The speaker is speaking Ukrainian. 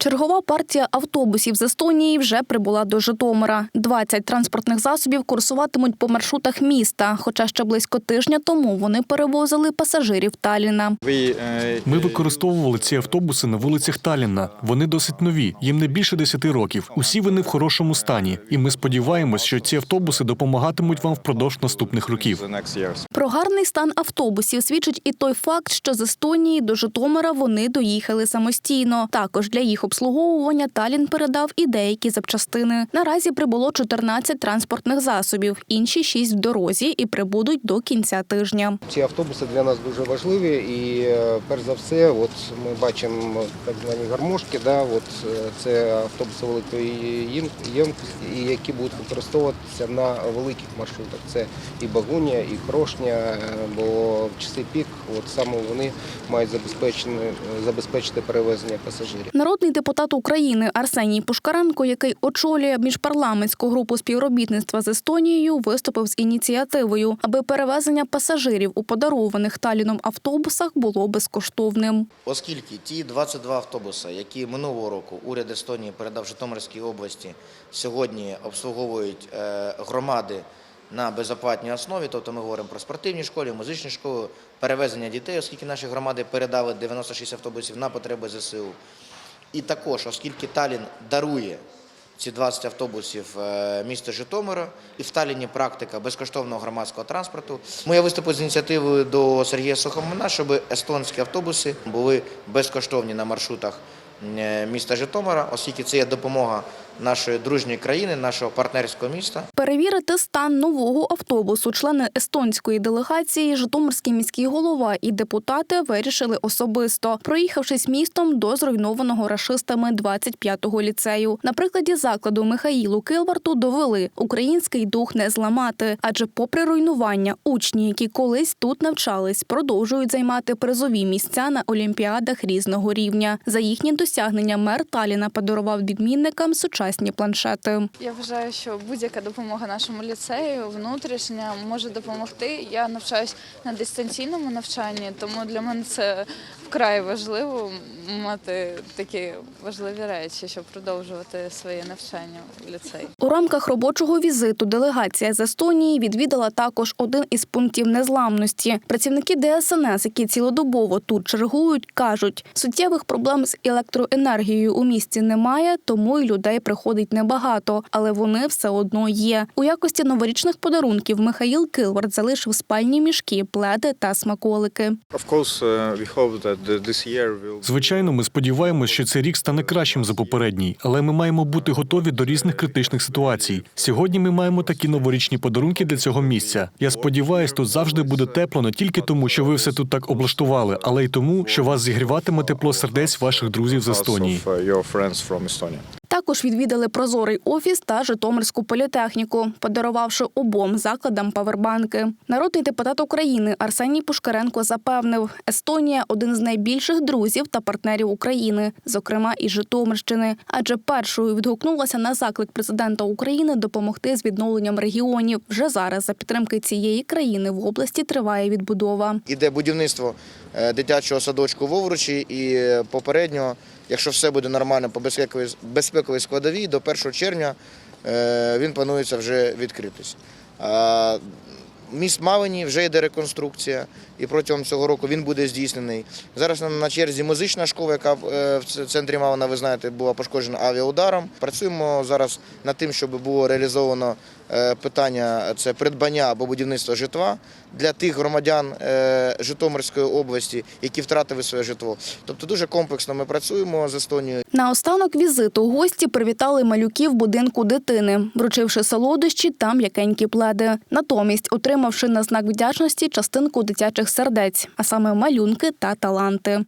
Чергова партія автобусів з Естонії вже прибула до Житомира. 20 транспортних засобів курсуватимуть по маршрутах міста. Хоча ще близько тижня тому вони перевозили пасажирів Таліна. Ми використовували ці автобуси на вулицях Талліна. Вони досить нові, їм не більше 10 років. Усі вони в хорошому стані. І ми сподіваємось, що ці автобуси допомагатимуть вам впродовж наступних років. Про гарний стан автобусів свідчить і той факт, що з Естонії до Житомира вони доїхали самостійно. Також для їх обслуговування Талін передав і деякі запчастини. Наразі прибуло 14 транспортних засобів, інші 6 в дорозі і прибудуть до кінця тижня. Ці автобуси для нас дуже важливі і е, перш за все, от ми бачимо так звані гармошки, да, от е, це автобуси великої ємкості, і які будуть використовуватися на великих маршрутах. Це і Багуня, і Крошня, е, бо в часи пік от саме вони мають забезпечити перевезення пасажирів. Народний депутат України Арсеній Пушкаренко, який очолює міжпарламентську групу співробітництва з Естонією, виступив з ініціативою, аби перевезення пасажирів у подарованих Таліном автобусах було безкоштовним. Оскільки ті 22 автобуси, які минулого року уряд Естонії передав Житомирській області, сьогодні обслуговують е, громади на безоплатній основі, тобто ми говоримо про спортивні школи, музичні школи, перевезення дітей, оскільки наші громади передали 96 автобусів на потреби ЗСУ. І також, оскільки Талін дарує ці 20 автобусів е, міста Житомира, і в Таліні практика безкоштовного громадського транспорту. моя виступу з ініціативою до Сергія Сухомина, щоб естонські автобуси були безкоштовні на маршрутах е, міста Житомира, оскільки це є допомога нашої дружньої країни, нашого партнерського міста. Перевірити стан нового автобусу члени естонської делегації, Житомирський міський голова і депутати вирішили особисто, проїхавшись містом до зруйнованого рашистами 25-го ліцею. На прикладі закладу Михаїлу Килварту довели український дух не зламати, адже, попри руйнування, учні, які колись тут навчались, продовжують займати призові місця на олімпіадах різного рівня. За їхні досягнення мер Таліна подарував відмінникам сучасні планшети. Я вважаю, що будь-яка допомога нашому ліцею внутрішня може допомогти. Я навчаюсь на дистанційному навчанні, тому для мене це вкрай важливо мати такі важливі речі, щоб продовжувати своє навчання в ліцеї. У рамках робочого візиту делегація з Естонії відвідала також один із пунктів незламності. Працівники ДСНС, які цілодобово тут чергують, кажуть, суттєвих проблем з електроенергією у місті немає, тому й людей приходить небагато, але вони все одно є. У якості новорічних подарунків Михаїл Килвард залишив спальні мішки, пледи та смаколики. Of course, uh, we hope that Звичайно, ми сподіваємось, що цей рік стане кращим за попередній, але ми маємо бути готові до різних критичних ситуацій. Сьогодні ми маємо такі новорічні подарунки для цього місця. Я сподіваюся, тут завжди буде тепло не тільки тому, що ви все тут так облаштували, але й тому, що вас зігріватиме тепло сердець ваших друзів з Естонії. Також відвідали прозорий офіс та Житомирську політехніку, подарувавши обом закладам павербанки. Народний депутат України Арсеній Пушкаренко запевнив, Естонія один з найбільших друзів та партнерів України, зокрема і Житомирщини, адже першою відгукнулася на заклик президента України допомогти з відновленням регіонів. Вже зараз за підтримки цієї країни в області триває відбудова. Іде будівництво е, дитячого садочку в Овручі і е, попередньо, якщо все буде нормально по безпековій, безпековій складовій, до 1 червня е, він планується вже відкритись. Міст Малині вже йде реконструкція, і протягом цього року він буде здійснений. Зараз на- черзі музична школа, яка е, в центрі Малина, ви знаєте, була пошкоджена авіаударом. Працюємо зараз над тим, щоб було реалізовано е, питання це придбання або будівництво житла для тих громадян е, Житомирської області, які втратили своє житло. Тобто дуже комплексно ми працюємо з Естонією. На останок візиту гості привітали малюків будинку дитини, вручивши солодощі та м'якенькі пледи. Натомість отримавши на знак вдячності частинку дитячих сердець, а саме малюнки та таланти.